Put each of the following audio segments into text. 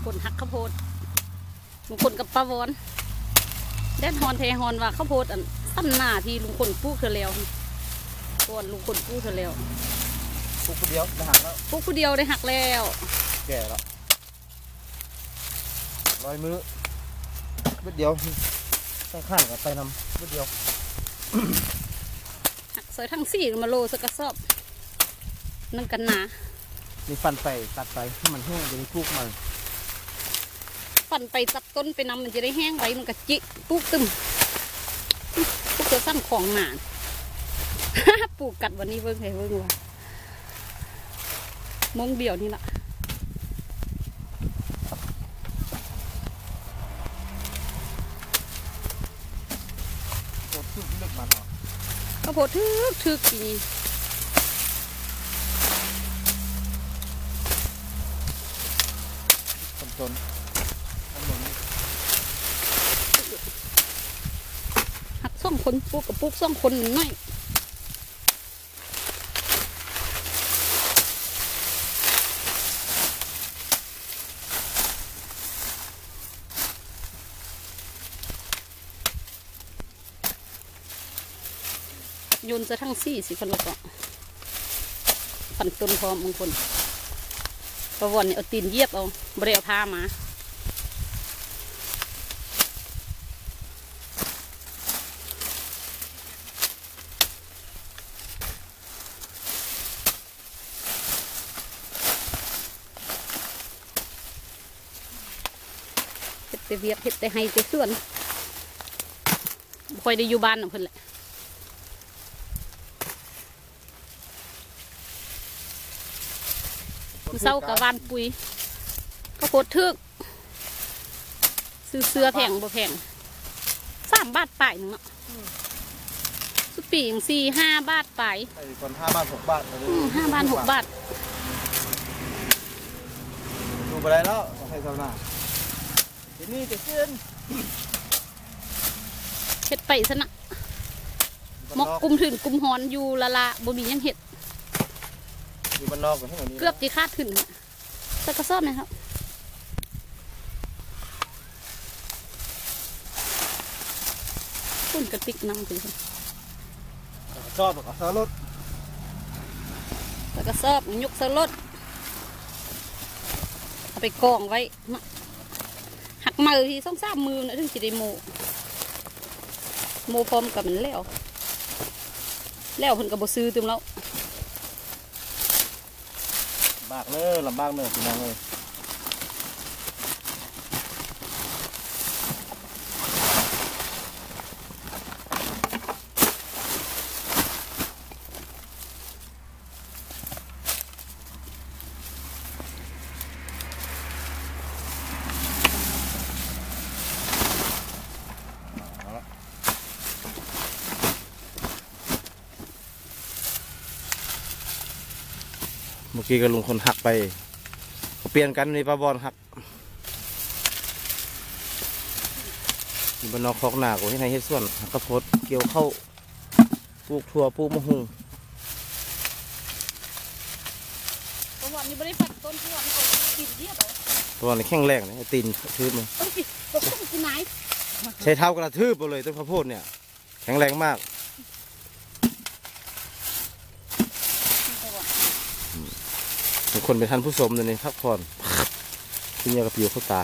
งคนหักข้าวโพดลุงคนกับป้าวอนแดดฮอนเทฮอนว่าข้าวโพดอันสั้นหน้าที่ลุงคนปลูกเธอแล้วก่อนลุงคนปลูกเธอแล้วปุ๊บเดียวจะหักแล้วปลูกผู้เดียวได้หักแล้ว แก่แล้วร้อยมือเบ็ดเดียวข้างข้างๆกับไปนำเบ็ดเดียวหักใส่ทั้งสี่มาโลสกกระสอบนั่งกันหนามีฟันไปตัดไปให้มันแห้งจะได้ปลูกใหม่ ปั่นไปตัดต้นไปนำมันจะได้แห้งไว้มันก็จิปลูกตึมปลูกตัวสั้นของหนาปลูกกัดวันนี้เบิ่งให้เบิ่งว่ามงเดียวนี่ละโคตรขึ้นเลือกรอข้าวโพดทึกทึกปีนี้ต้นต้นอันหนึ่ง หักซ่ องคนปลูกกับปลูกซ่องคนน้อยโยนจะทั้งสี่สิคนละก็พันต้นพร้อมบางคนประวันนี่เอาตีนเยียบเอาบริเอาผ้ามา แต่เวียกเฮ็ดแต่ให้แต่ส่วนคอยได้อยู่บ้านน่ะเพิ่นแหละมื้อเช้ากับวานปุ๋ยก็โพดทึก ซื้อเสื้อแพงบ่แพงสามบาทปลายหนึงเนาะสุปีอย่างสี่ห้าบาทปลายไอ้คนห้าบาทหกบาทเลยอืมห้าบาทหกบาท ดูไปได้แล้วให้ชาวหน้า ทีนี้จะเส้นเฮ็ดไปซะนะมกกุมถึงกุมหอนอยู่ละละบ่มีหยังเฮ็ดอยู่บ้านนอกกับให้เหมือนนี้เกือบจะคาดขึ้นสักกระสอบไหมครับคุณกระติกน้ำถึงค่ะชอบกับซารถสักกระสอบยกสลดเอาไปกองไว้นะ หักมือทีสองสามมือนะถึงจะได้โมโมพร้อมกับมันแล้วแล้วคนกับบซื้อตึมแล้วบากเนอะ เนอะพี่น้องเลยเมื่อกี้ก็ลุงคนหักไปก็เปลี่ยนกันในปลาบอลหักอยู่บนนอกคอกหนากูให้ในเฮ็ดส่วนหักกระโพดเกี่ยวเข้าปลูกถั่วปลูกมะฮุงประวัตินี้ไม่ได้ปัดต้นประวัตินี้ปิดเรียบเลยปลาบอลนี่แข็งแรงนะไอ้ตีนทืบมันต้องปิดต้องปิดไหนใช้เท้ากระทืบไปเลยต้นข้าวโพดเนี่ย แข็งแรงมาก คนเป็นท่านผู้ชมเลยนี่พักผ่อนที่เนี่ยกับปิวเข้าตา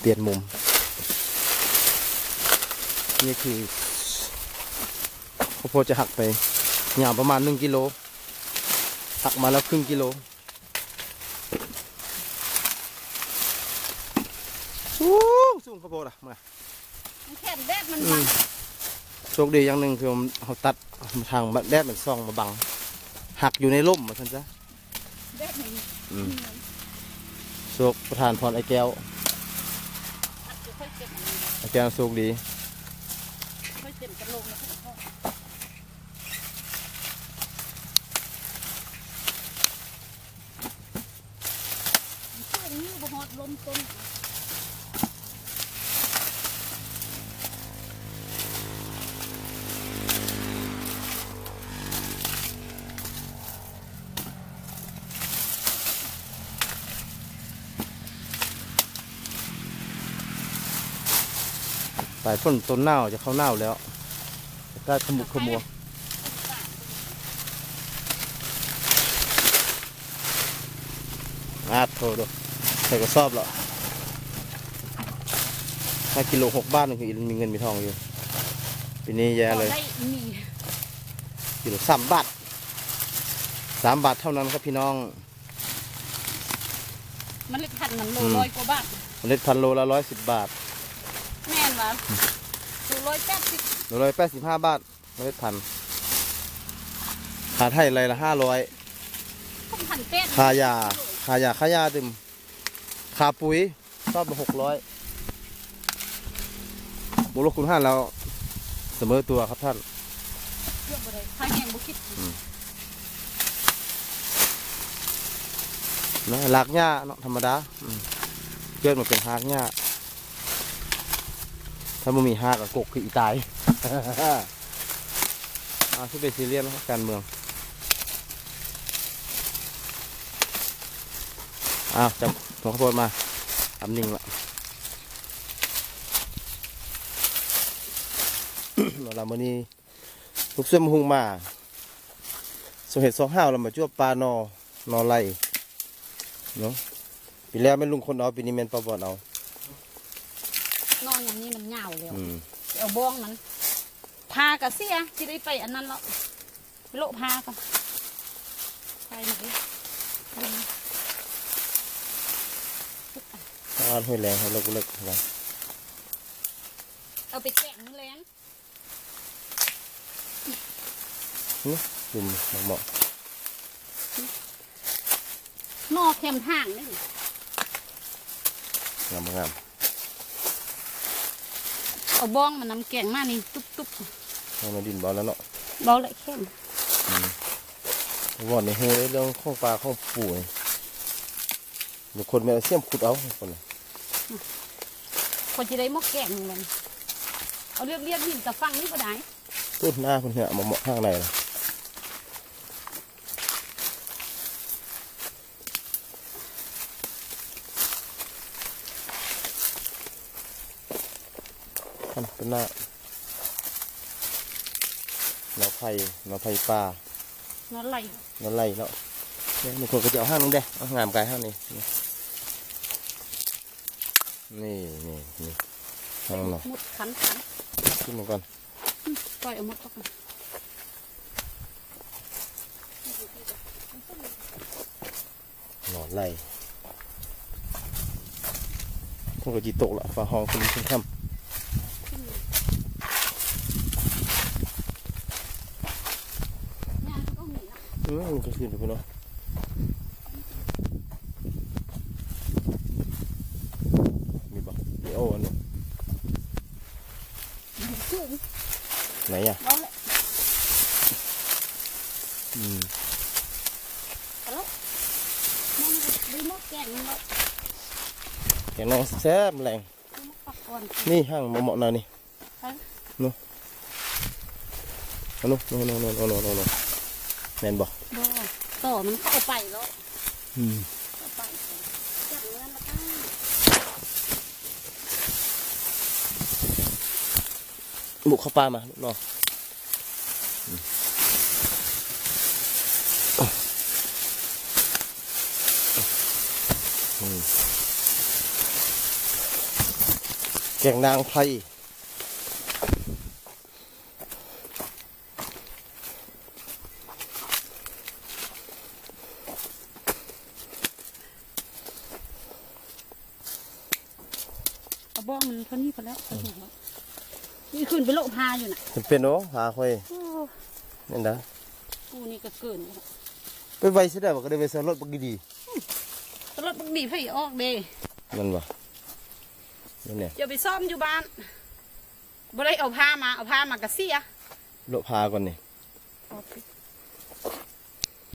เปลี่ยนมุม นี่คือข้าวโพดจะหักไปยาวประมาณหนึ่งกิโลหักมาแล้วครึ่งกิโลสูงสูงข้าวโพดอะมามันแค่แดดมันอืบังมโชคดีอย่างหนึ่งคือเขาตัดทางแดดมันส่องมาบัง หักอยู่ในร่มมาท่านจ้ะแดดมันอืมโชคประธานพรไอ้แก้วอัดอยู่ค่อยเก็บอันนี้ไอ้แก้วโชคดี ค่อยเต็มกระโหลกนะครับพ่อ ต้นปลายฝนต้นหนาวจะเข้าหนาวแล้วอากาศขมุกขมัวอาโทดู ใส่กระสอบแล้วห้ากิโลหกบ้านคือมีเงินมีทองอยู่ปีนี้แย่เลยได้มีกิโลสามบาทสามบาทเท่านั้นครับพี่น้องมันเล็กพันมันโลอืมร้อยกว่าบาทเมล็ดพันธุ์โลละร้อยสิบบาท แม่นวะโลร้อยแปดสิบโลร้อยแปดสิบห้าบาทเมล็ดพันธุ์ขาไทยไรละห้าร้อยต้องพันเป็ดคายาคายาขายาตึม คาปุ๋ยรอบละหกร้อยบวกลบคูณห้าแล้วเสมอตัวครับท่านเยอะบ่ได้ถ้าแห้งบุคิดนะลากหญ้าเนาะธรรมดาอืมเกิดมาเป็นหากหญ้าถ้ามันมีหากกับกกคืออีตายอาที่ไปซีเรียสนะครับการเมือง อ้าวจับหัวขบวนมาทำนิ่งละเรามื่อนี้ลูกเสื้อมหุงมาสมเหตุสองห้าวเรามาจ้วปลานอนอไล่เนาะปีแล้วไม่นลุงคนเอาปีนี้แมนปลาบอดเอานอนอย่างนี้มันเหงาแล้วอืมเอาบ้องมันพากะเสียที่ได้ไปอันนั้นแล้วไปโละพากันไปไหนเอาห้วยแรงให้เลิกเลิกอะไรเอาไปแกะมือแรงดุมเหมาะนอเข็มห่างนี่งามงามเอาบ้องมันน้ำแกงมานี่ตุ๊บตุ๊บให้มาดินบอลแล้วเนาะเบาเลยเข้มวอนในหูเรื่องข้องปลาข้องปูนี่เดี๋ยวคนแม่เอาเสียมขุดเอาคนน่ะ คนจะได้หมกแกงมันเอาเรียบเรียบๆหินตะฟังนี่ก็ได้ต้นหน้าคนเนี่ยมาเหมาะข้างในเลยทำเป็นหน้าหน้าไผ่หน้าไผ่ปลานอนไหลนั่นไรเนาะเนี่ยมีคนก็จะเอาห้างนึงเด้เอางามกายห้างนี้ นี่นี่นี่ห้างเนาะมุดขันขันขึ้นมาก่อนปล่อยเอาหมดออกมาหนอนไรคนก็จีตกละฟ้าห้องคนนี้ขึ้นค่งานก็มีนะำอืมมันก็ขึ้นไปเนาะมีบ่มีโอ้อันนี้ สูง ไหนอะเบาเลยอืมเอาแล้วมันดูหมกแกงนี่แล้วแกงน้องแซ่บแรงดูหมกปักก่อนนี่ห้างมาเหมาะหน่อยนี่ใช่เอานู้นนู้นนู้นนู้นนู้นนู้นแม่นบ่บ่ต่อมันเข้าไปแล้วอืม เข้าไปจับเนื้อมาตั้ง บุกเข้าป่ามาลูกน้องอืมอืมแกงนางไพรเอาบ้องมันเท่านี้พอแล้วเอาถูกแล้วนี่ ขึ้นไปโละพาอยู่น่ะเป็นเป็นโอ้หาค่อยโอ้นั่นนะกูนี่ก็เกินแล้วไปไว้สิได้บ่ก็ได้ไปซื้อรถบักดีตลอดบักดีให้ออกเด้ๆนั่นบ่นั่นเนี่ยอย่าไปซ่อมอยู่บ้านบ่ได้เอาผ้ามาเอาผ้ามากระเสียโลพาก่อนนี่เอาไป